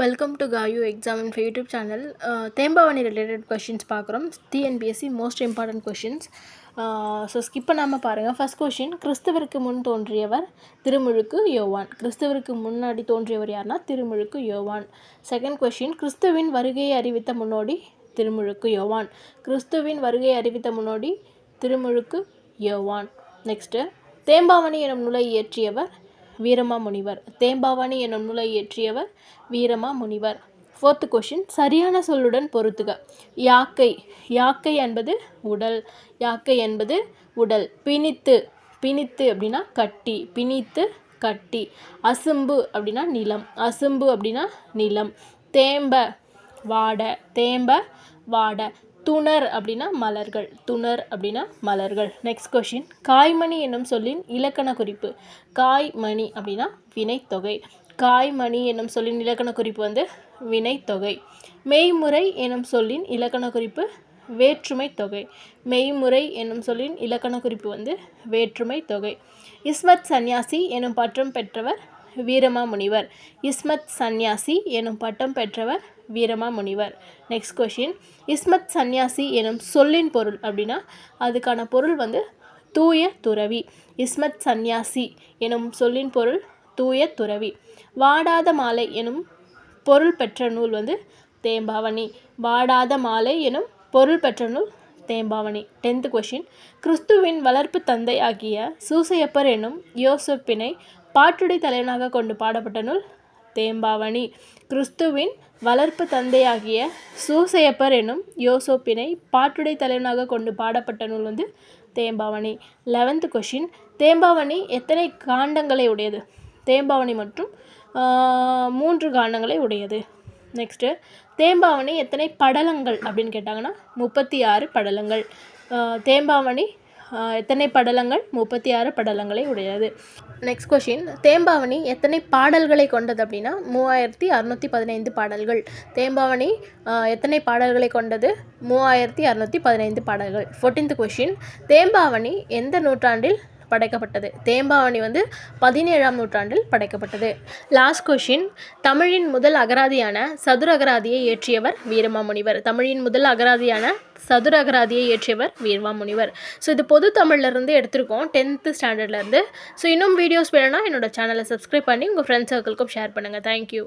Welcome to Gayu exam in YouTube channel Thembavani related questions பார்க்குறோம். TNPSC most important questions so skip பண்ணாமல் பாருங்கள் first question கிறிஸ்துவருக்கு முன் தோன்றியவர் திருமுழுக்கு யோவான். கிறிஸ்துவருக்கு முன்னாடி தோன்றியவர் யார்னா திருமுழுக்கு யோவான். செகண்ட் கொஷின் கிறிஸ்துவின் வருகையை அறிவித்த முன்னோடி திருமுழுக்கு யோவான். கிறிஸ்துவின் வருகையை அறிவித்த முன்னோடி திருமுழுக்கு யோவான். நெக்ஸ்ட்டு தேம்பாவணி எனும் நூலை இயற்றியவர் வீரமா முனிவர். தேம்பாவணி என்னும் நூலை இயற்றியவர் வீரமா முனிவர். ஃபோர்த்து கொஷின் சரியான சொல்லுடன் பொருத்துக. யாக்கை. யாக்கை என்பது உடல். யாக்கை என்பது உடல். பிணித்து. பிணித்து அப்படின்னா கட்டி. பிணித்து கட்டி. அசும்பு அப்படின்னா நிலம். அசும்பு அப்படின்னா நிலம். தேம்ப வாட. தேம்ப வாட. துணர் அப்படின்னா மலர்கள் துணர் அப்படின்னா மலர்கள். நெக்ஸ்ட் கொஷின் காய்மணி என்னும் சொல்லின் இலக்கண குறிப்பு. காய்மணி அப்படின்னா வினைத்தொகை. காய்மணி என்னும் சொல்லின் இலக்கண குறிப்பு வந்து வினைத்தொகை. மெய்முறை என்னும் சொல்லின் இலக்கண குறிப்பு வேற்றுமை தொகை மெய்முறை என்னும் சொல்லின் இலக்கண குறிப்பு வந்து வேற்றுமை தொகை இஸ்மத் சந்நியாசி எனும் பட்டம் பெற்றவர் வீரமாமுனிவர். இஸ்மத் சந்நியாசி எனும் பட்டம் பெற்றவர் வீரமா முனிவர். நெக்ஸ்ட் கொஷின் இஸ்மத் சந்நியாசி எனும் சொல்லின் பொருள் அப்படின்னா அதுக்கான பொருள் வந்து தூய துறவி. இஸ்மத் சந்நியாசி எனும் சொல்லின் பொருள் தூய துறவி. வாடாத மாலை எனும் பொருள் பெற்ற நூல் வந்து தேம்பாவணி. வாடாத மாலை எனும் பொருள் பெற்ற நூல் தேம்பாவணி. டென்த் கொஷின் கிறிஸ்துவின் வளர்ப்பு தந்தை ஆகிய சூசையப்பர் எனும் யோசப்பினை பாட்டுடை தலைவனாக கொண்டு பாடப்பட்ட நூல் தேம்பாவணி. கிறிஸ்துவின் வளர்ப்பு தந்தையாகிய சூசையப்பர் எனும் யோசோப்பினை பாட்டுடை தலைவனாக கொண்டு பாடப்பட்ட நூல் வந்து தேம்பாவணி. லெவன்த்து கொஷின் தேம்பாவணி எத்தனை காண்டங்களை உடையது? தேம்பாவணி மற்றும் மூன்று காண்டங்களை உடையது. நெக்ஸ்ட்டு தேம்பாவணி எத்தனை படலங்கள் அப்படின்னு கேட்டாங்கன்னா முப்பத்தி ஆறு படலங்கள். தேம்பாவணி எத்தனை படலங்கள்? முப்பத்தி ஆறு படலங்களை உடையது. நெக்ஸ்ட் கொஷின் தேம்பாவணி எத்தனை பாடல்களை கொண்டது அப்படின்னா மூவாயிரத்தி அறநூற்றி பதினைந்து பாடல்கள். தேம்பாவணி எத்தனை பாடல்களை கொண்டது? மூவாயிரத்தி அறநூற்றி பதினைந்து பாடல்கள். ஃபோர்டீன்த் கொஷின் தேம்பாவணி எந்த நூற்றாண்டில் படைக்கப்பட்டது? தேம்பாவணி வந்து பதினேழாம் நூற்றாண்டில் படைக்கப்பட்டது. லாஸ்ட் கொஷின் தமிழின் முதல் அகராதியான சதுர அகராதியை இயற்றியவர் வீரமாமுனிவர். தமிழின் முதல் அகராதியான சதுர அகராதியை இயற்றியவர் வீரமாமுனிவர் ஸோ இது பொது தமிழ்லேருந்து எடுத்திருக்கோம் டென்த்து ஸ்டாண்டர்ட்லேருந்து ஸோ இன்னும் வீடியோஸ் வேணும்னா என்னோட சேனலை சப்ஸ்கிரைப் பண்ணி உங்கள் ஃப்ரெண்ட்ஸ் சர்க்கிள்க்கும் ஷேர் பண்ணுங்கள் தேங்க்யூ